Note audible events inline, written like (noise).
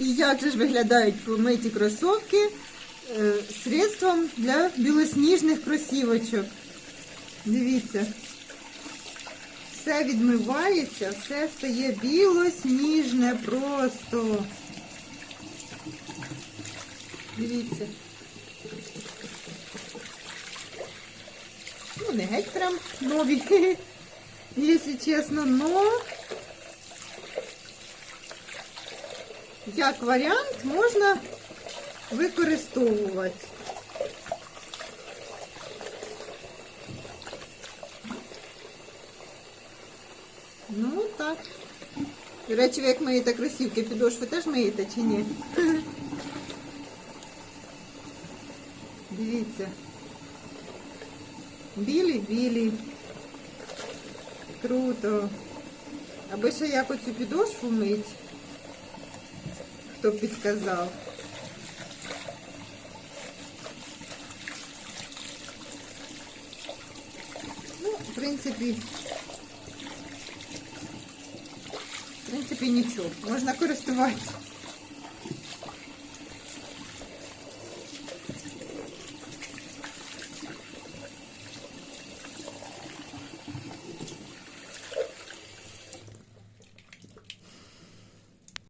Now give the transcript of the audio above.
І як же ж виглядають помиті кросовки е, средством для білосніжних кросівочок. Дивіться. Все відмивається, все стає білосніжне просто. Дивіться. Ну, не геть прям нові, (laughs) якщо чесно, но як варіант можна використовувати. Ну, так. До речі, ви як миєте кросівки, підошви теж миєте чи ні? (laughs) Дивіться. Білі-білі. Круто. Аби ще як оцю підошву мить, хто б підказав. Ну, в принципі, в принципі, нічого. Можна користуватися.